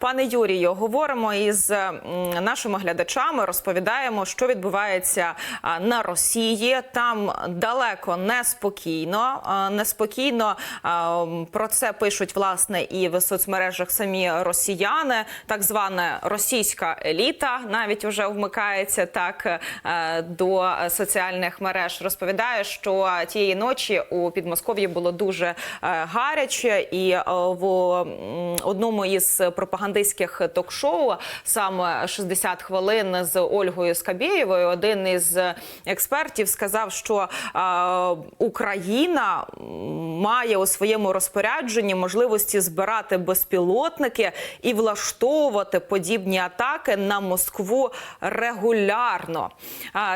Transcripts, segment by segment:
Пане Юрію, говоримо із нашими глядачами, розповідаємо, що відбувається на Росії. Там далеко неспокійно. Неспокійно про це пишуть власне і в соцмережах самі росіяни. Так звана російська еліта навіть вже вмикається так е, до соціальних мереж. Розповідає, що тієї ночі у Підмосков'ї було дуже е, гаряче, і е, в одному із пропагандистських ток-шоу саме 60 хвилин з Ольгою Скабєєвою. Один із експертів сказав, що е, Україна має у своєму розпорядженні можливості збирати безпілотники і влаштовувати подібні атаки на Москву регулярно.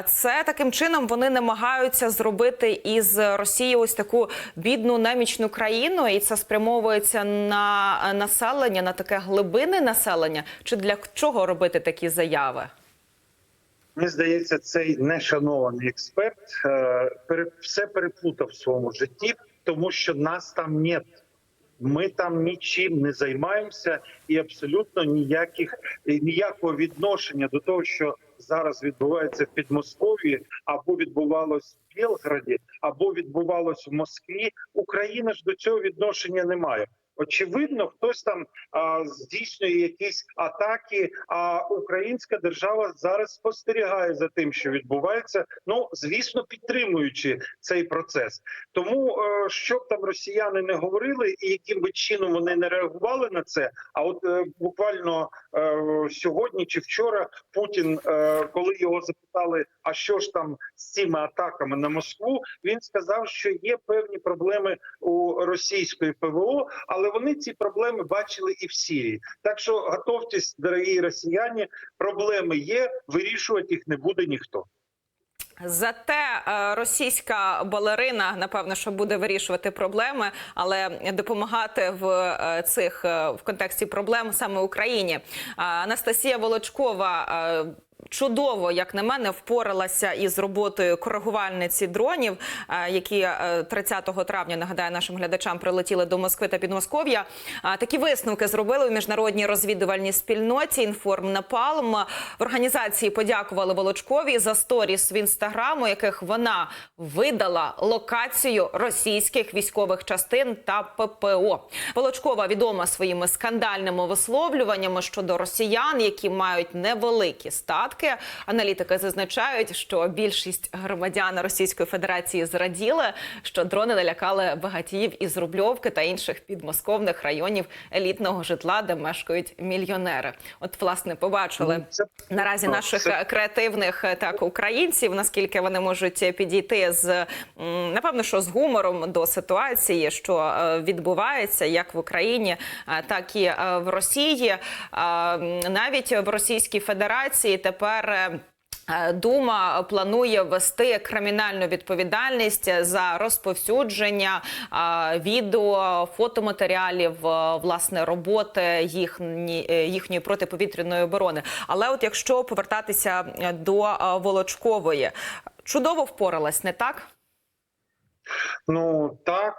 Це таким чином вони намагаються зробити із Росії ось таку бідну немічну країну, і це спрямовується на населення, на таке глибинне населення. Чи для чого робити такі заяви? Мені здається, цей нешанований експерт е, все переплутав в своєму житті, тому що нас там нет. Ми там нічим не займаємося, і абсолютно ніяких ніякого відношення до того, що зараз відбувається в Підмосков'ї, або відбувалось в Білграді, або відбувалось в Москві. Україна ж до цього відношення не має. Очевидно, хтось там а, здійснює якісь атаки. А українська держава зараз спостерігає за тим, що відбувається. Ну звісно, підтримуючи цей процес. Тому а, що б там росіяни не говорили, і яким би чином вони не реагували на це. А от а, буквально е, сьогодні чи вчора Путін, е, коли його запитали, а що ж там з цими атаками на Москву, він сказав, що є певні проблеми у російської ПВО, але вони ці проблеми бачили і в Сирії. Так що готовтесь, дорогі росіяни, проблеми є. Вирішувати їх не буде ніхто. Зате е, російська балерина напевно, що буде вирішувати проблеми, але допомагати в е, цих е, в контексті проблем саме Україні. Анастасія Волочкова. Е, Чудово, як на мене, впоралася із роботою коригувальниці дронів, е, які е, 30 травня нагадаю нашим глядачам прилетіли до Москви та Підмосков'я. Такі висновки зробили в міжнародній розвідувальній спільноті. Інформ Напалм в організації подякували Волочковій за сторіс в інстаграму, яких вона видала локацію російських військових частин та ППО. Волочкова відома своїми скандальними висловлюваннями щодо росіян, які мають невеликі статки. Аналітики зазначають, що більшість громадян Російської Федерації зраділи, що дрони налякали багатіїв із Рубльовки та інших підмосковних районів елітного житла, де мешкають мільйонери. От, власне, побачили Ну, наразі наших креативних е, так українців, наскільки вони можуть підійти з напевно, що з гумором до ситуації, що е, відбувається як в Україні, е, так і е, в Росії. Е, Навіть в Російській Федерації тепер. Е, Е, Дума планує ввести кримінальну відповідальність за розповсюдження відео, фотоматеріалів, е, власне, роботи їхні, їхньої протиповітряної оборони. Але от якщо повертатися до Волочкової, чудово впоралась, не так? Ну так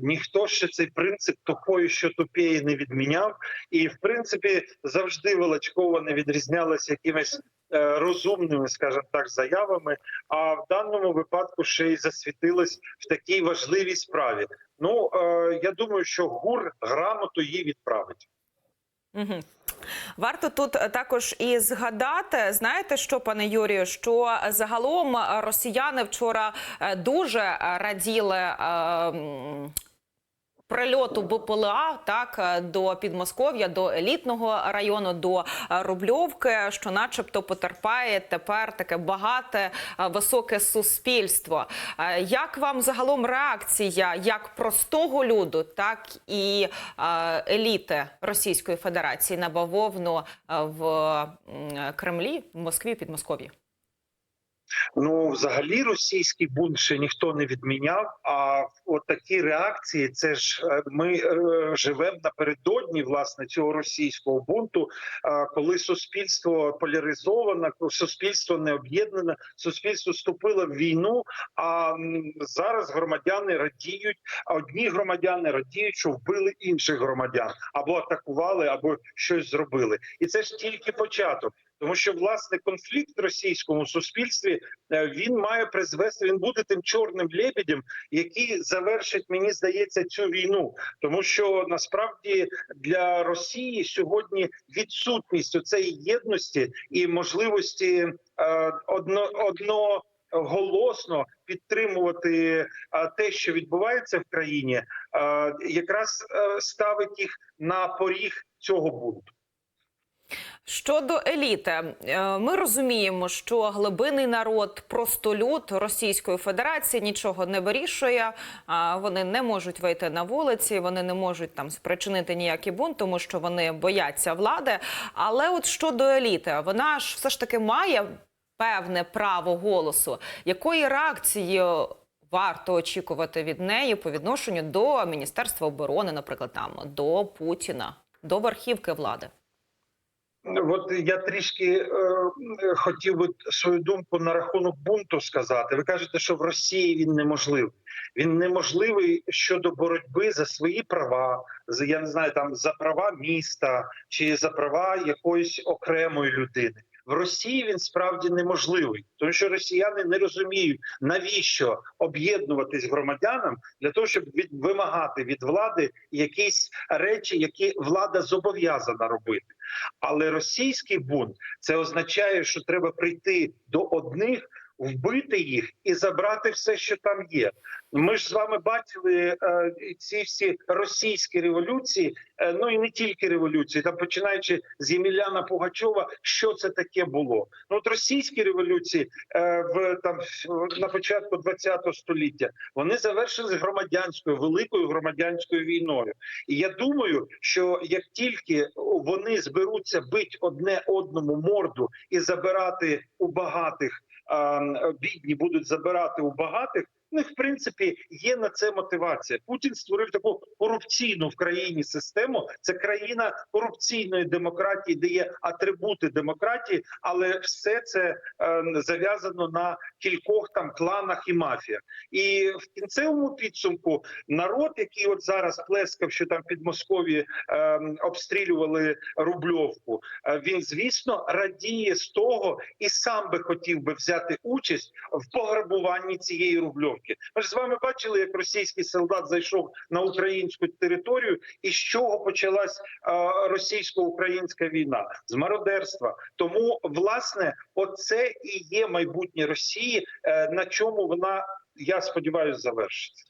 ніхто ще цей принцип тупої, що тупіє, не відміняв, і в принципі завжди Волочкова не відрізнялася якимись розумними, скажімо так, заявами. А в даному випадку ще й засвітилась в такій важливій справі. Ну е, я думаю, що ГУР грамоту їй відправить. Угу. Варто тут також і згадати, знаєте що, пане Юрію, що загалом росіяни вчора е, дуже раділи. е, Прильоту БПЛА так е, до Підмосков'я, до елітного району, до е, Рубльовки, що, начебто, потерпає тепер таке багате е, високе суспільство. Як вам загалом реакція як простого люду, так і еліти Російської Федерації на бавовну в Кремлі, в Москві, Підмосков'ї? Ну, взагалі, російський бунт ще ніхто не відміняв. А от такі реакції, це ж е, ми е, живемо напередодні власне цього російського бунту, коли суспільство поляризоване, суспільство не об'єднане, суспільство вступило в війну. А зараз громадяни радіють. А одні громадяни радіють, що вбили інших громадян або атакували, або щось зробили. І це ж тільки початок. Тому що власне конфлікт в російському суспільстві е, він має призвести. Він буде тим чорним лебедем, який завершить, мені здається, цю війну. Тому що насправді для Росії сьогодні відсутність цієї єдності і можливості е, одно одноголосно підтримувати е, те, що відбувається в країні, е, якраз ставить їх на поріг цього бунту. Щодо еліти, е, ми розуміємо, що глибинний народ, простолюд Російської Федерації нічого не вирішує. Вони не можуть вийти на вулиці, вони не можуть там спричинити ніякий бунт, тому що вони бояться влади. Але от щодо еліти, вона ж все ж таки має певне право голосу. Якої реакції варто очікувати від неї по відношенню до Міністерства оборони, наприклад, там до Путіна, до верхівки влади? От я трішки е, хотів би свою думку на рахунок бунту сказати. Ви кажете, що в Росії він неможливий. Він неможливий щодо боротьби за свої права, за я не знаю, там за права міста чи за права якоїсь окремої людини. В Росії він справді неможливий, тому що росіяни не розуміють, навіщо об'єднуватись громадянам для того, щоб від вимагати від влади якісь речі, які влада зобов'язана робити. Але російський бунт це означає, що треба прийти до одних, вбити їх і забрати все, що там є. Ми ж з вами бачили е, ці всі російські революції, е, ну і не тільки революції, там починаючи з Єміляна Пугачова, що це таке було. Ну от російські революції е, в там на початку ХХ століття вони завершились громадянською великою громадянською війною. І я думаю, що як тільки вони зберуться бить одне одному морду і забирати у багатих, бідні будуть забирати у багатих. У них в принципі є на це мотивація. Путін створив таку корупційну в країні систему. Це країна корупційної демократії, де є атрибути демократії, але все це е, зав'язано на кількох там кланах і мафіях. І в кінцевому підсумку народ, який от зараз плескав, що там під Москові е, обстрілювали Рубльовку, е, він звісно радіє з того і сам би хотів би взяти участь в пограбуванні цієї Рубльовки. Ми ж з вами бачили, як російський солдат зайшов на українську територію, і з чого почалась російсько-українська війна з мародерства. Тому власне, оце і є майбутнє Росії, е, на чому вона я сподіваюся завершиться.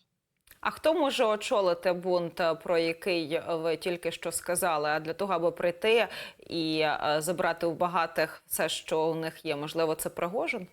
А хто може очолити бунт, е, про який ви тільки що сказали? А для того, аби прийти і е, забрати у багатих все, що у них є, можливо, це Пригожин?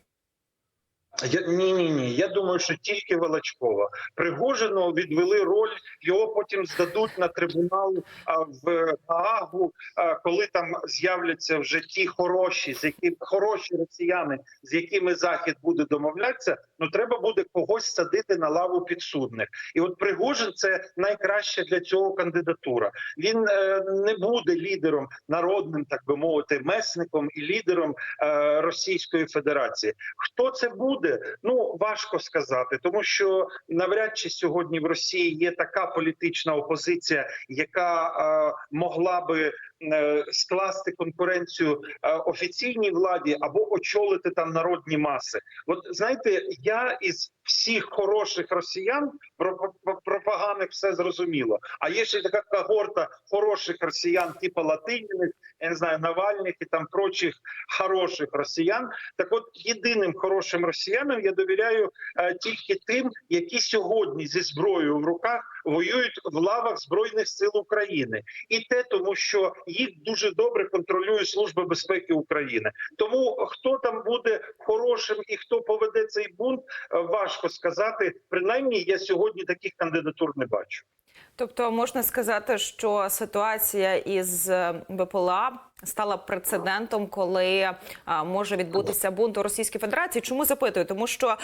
Я ні, ні, ні. Я думаю, що тільки Волочкова. Пригожину відвели роль, його потім здадуть на трибунал а, в Гаагу, а, коли там з'являться вже ті хороші, з якими хороші росіяни, з якими захід буде домовлятися. Ну треба буде когось садити на лаву підсудних. І от Пригожин це найкраща для цього кандидатура. Він е, не буде лідером народним, так би мовити, месником і лідером е, Російської Федерації. Хто це буде? Ну важко сказати, тому що навряд чи сьогодні в Росії є така політична опозиція, яка е, могла би е, скласти конкуренцію е, офіційній владі або очолити там народні маси. От знаєте, я із всіх хороших росіян про, поганих все зрозуміло. А є ще така когорта хороших росіян, типу Латиніних, я не знаю, Навальних і там прочих хороших росіян. Так, от єдиним хорошим росіянам я довіряю е, тільки тим, які сьогодні зі зброєю в руках воюють в лавах збройних сил України, і те, тому що їх дуже добре контролює служба безпеки України. Тому хто там буде хорошим і хто поведе цей бунт, е, важко сказати. Принаймні, я сьогодні таких кандидатур не бачу. Тобто можна сказати, що ситуація із БПЛА стала прецедентом, коли може відбутися бунт у Російській Федерації. Чому запитую? Тому що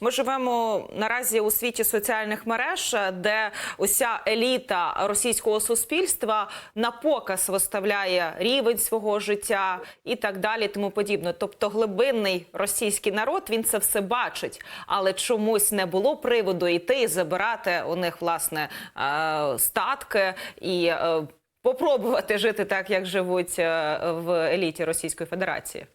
ми живемо наразі у світі соціальних мереж, де уся еліта російського суспільства на показ виставляє рівень свого життя і так далі, тому подібне. Тобто, глибинний російський народ він це все бачить, але чомусь не було приводу йти і забирати у них власне е, статки і. Попробувати жити так, як живуть е, в еліті Російської Федерації.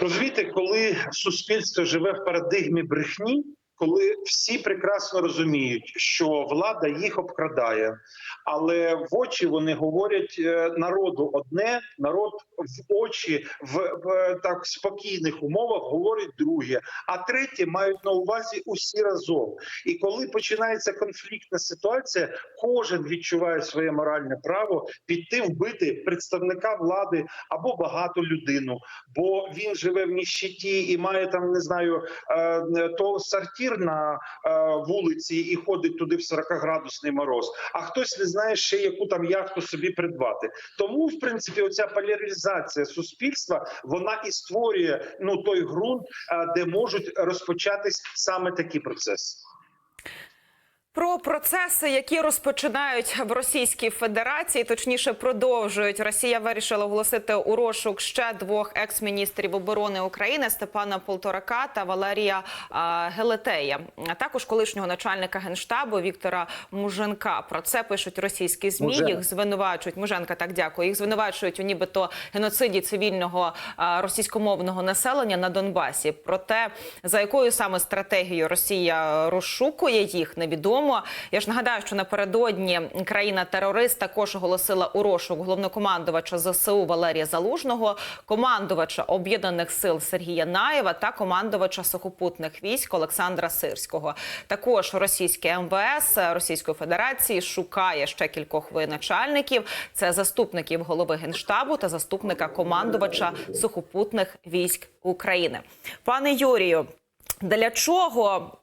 Розумієте, коли суспільство живе в парадигмі брехні, коли всі прекрасно розуміють, що влада їх обкрадає, але в очі вони говорять е, народу одне, народ в очі в, в так спокійних умовах говорить друге, а третє мають на увазі усі разом. І коли починається конфліктна ситуація, кожен відчуває своє моральне право піти вбити представника влади або багату людину, бо він живе в ніщиті і має там не знаю е, то сортир на е, вулиці і ходить туди в 40-градусний мороз. А хтось не знає ще яку там яхту собі придбати. Тому, в принципі, оця поляризація суспільства вона і створює ну той ґрунт, е, де можуть розпочатись саме такі процеси. Про процеси, які розпочинають в Російській Федерації, точніше продовжують. Росія вирішила оголосити у розшук ще двох екс-міністрів оборони України Степана Полторака та Валерія Гелетея, а також колишнього начальника генштабу Віктора Муженка. Про це пишуть російські змі. Муженко. Їх звинувачують Муженка. Так дякую. Їх звинувачують у нібито геноциді цивільного російськомовного населення на Донбасі. Проте за якою саме стратегією Росія розшукує їх, невідомо. Я ж нагадаю, що напередодні країна-терорист також оголосила у розшук головнокомандувача ЗСУ Валерія Залужного, командувача об'єднаних сил Сергія Наєва та командувача сухопутних військ Олександра Сирського. Також російське МВС Російської Федерації шукає ще кількох воєначальників. Це заступників голови генштабу та заступника командувача сухопутних військ України. Пане Юрію, для чого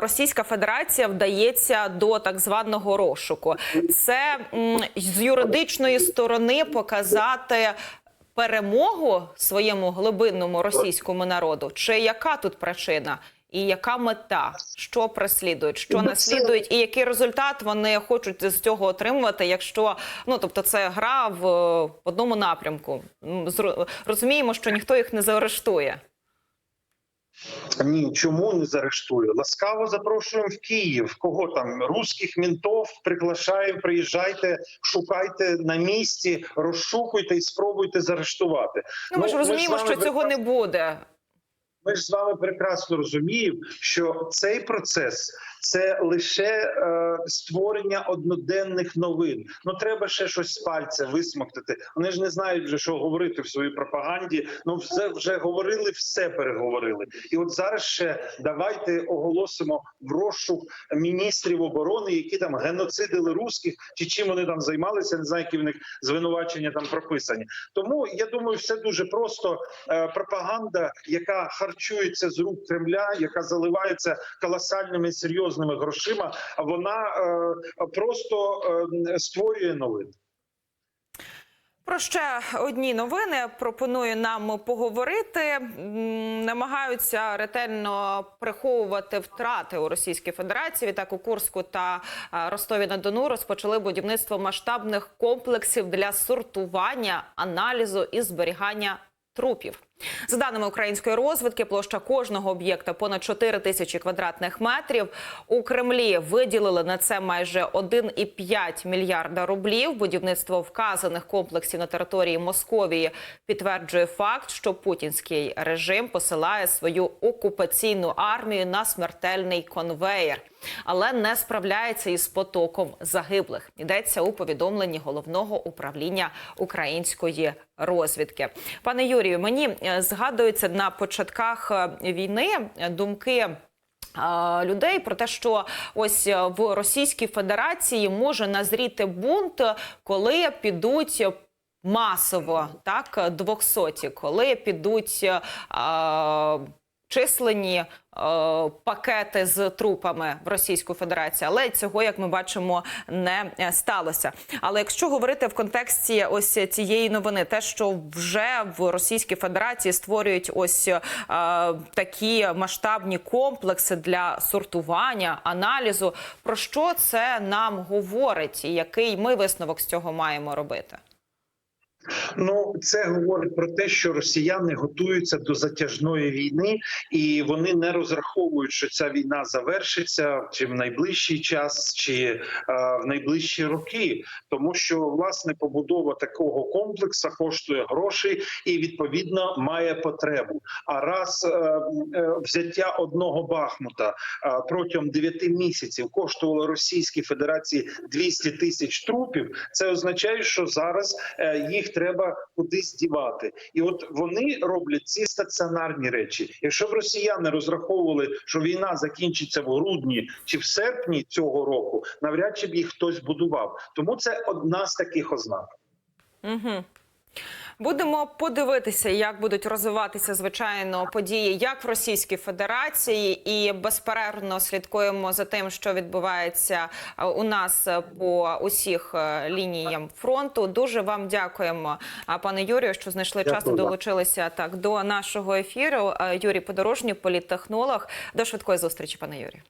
Російська Федерація вдається до так званого розшуку? Це з юридичної сторони показати перемогу своєму глибинному російському народу? Чи яка тут причина? І яка мета, що преслідують, що наслідують, і який результат вони хочуть з цього отримувати, якщо ну тобто це гра в одному напрямку? Розуміємо, що ніхто їх не заарештує. Ні, чому не заарештую? Ласкаво запрошуємо в Київ. Кого там русських мінтов приглашаю, приїжджайте, шукайте на місці, розшукуйте і спробуйте заарештувати. Ну, ми ж Ну, розуміємо, що цього не буде. Ми ж з вами прекрасно розуміємо, що цей процес це лише е, створення одноденних новин. Ну треба ще щось з пальця висмоктати. Вони ж не знають вже, що говорити в своїй пропаганді. Ну все вже говорили, все переговорили. І от зараз ще давайте оголосимо в розшук міністрів оборони, які там геноцидили русських, чи чим вони там займалися. Не знаю, які в них звинувачення там прописані. Тому я думаю, все дуже просто. Е, пропаганда, яка харчується з рук Кремля, яка заливається колосальними серйозними грошима, вона е, просто е, створює новини. Про ще одні новини пропоную нам поговорити. Намагаються ретельно приховувати втрати у Російській Федерації. Відтак у Курську та е, Ростові на Дону розпочали будівництво масштабних комплексів для сортування, аналізу і зберігання трупів. За даними української розвідки, площа кожного об'єкта понад 4 тисячі квадратних метрів. У Кремлі виділили на це майже 1,5 мільярда рублів. Будівництво вказаних комплексів на території Московії підтверджує факт, що путінський режим посилає свою окупаційну армію на смертельний конвеєр, але не справляється із потоком загиблих. Йдеться у повідомленні головного управління української розвідки. Пане Юрію, мені е, згадується на початках е, війни е, думки. Людей про те, що ось в Російській Федерації може назріти бунт, коли підуть масово, так двохсоті, коли підуть е, численні е, пакети з трупами в Російську Федерацію, але цього, як ми бачимо, не сталося. Але якщо говорити в контексті ось цієї новини, те, що вже в Російській Федерації створюють ось е, такі масштабні комплекси для сортування, аналізу, про що це нам говорить, і який ми висновок з цього маємо робити? Ну, це говорить про те, що росіяни готуються до затяжної війни, і вони не розраховують, що ця війна завершиться чи в найближчий час, чи е, в найближчі роки, тому що власне побудова такого комплексу коштує грошей і відповідно має потребу. А раз е, е, взяття одного Бахмута е, протягом 9 місяців коштувало Російській Федерації 200 тисяч трупів, це означає, що зараз е, їх треба кудись дівати, і от вони роблять ці стаціонарні речі. Якщо б росіяни розраховували, що війна закінчиться в грудні чи в серпні цього року, навряд чи б їх хтось будував. Тому це одна з таких ознак. Угу. Будемо подивитися, як будуть розвиватися звичайно події, як в Російській Федерації, і безперервно слідкуємо за тим, що відбувається е, у нас е, по усіх е, лініям фронту. Дуже вам дякуємо, пане Юрію, що знайшли час і долучилися так до нашого ефіру. Юрій Подорожній, політтехнолог. До швидкої зустрічі, пане Юрію.